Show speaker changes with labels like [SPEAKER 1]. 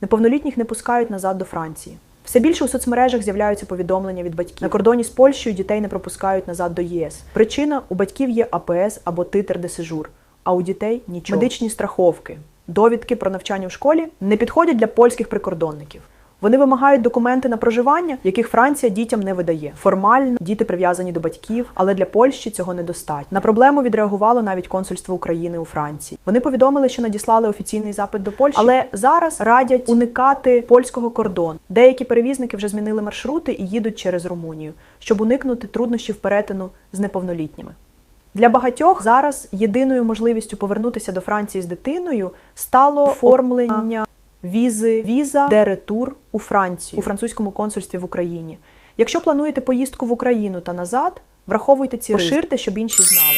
[SPEAKER 1] Неповнолітніх не пускають назад до Франції. Все більше у соцмережах з'являються повідомлення від батьків. На кордоні з Польщею дітей не пропускають назад до ЄС. Причина у батьків є АПС або титр де сежур, а у дітей нічого. Медичні страховки, довідки про навчання в школі не підходять для польських прикордонників. Вони вимагають документи на проживання, яких Франція дітям не видає. Формально діти прив'язані до батьків, але для Польщі цього недостатньо. На проблему відреагувало навіть консульство України у Франції. Вони повідомили, що надіслали офіційний запит до Польщі, але зараз радять уникати польського кордону. Деякі перевізники вже змінили маршрути і їдуть через Румунію, щоб уникнути труднощів перетину з неповнолітніми. Для багатьох зараз єдиною можливістю повернутися до Франції з дитиною стало оформлення візи віза де ретур у Францію у французькому консульстві в Україні. Якщо плануєте поїздку в Україну та назад, враховуйте ці поширте, щоб інші знали.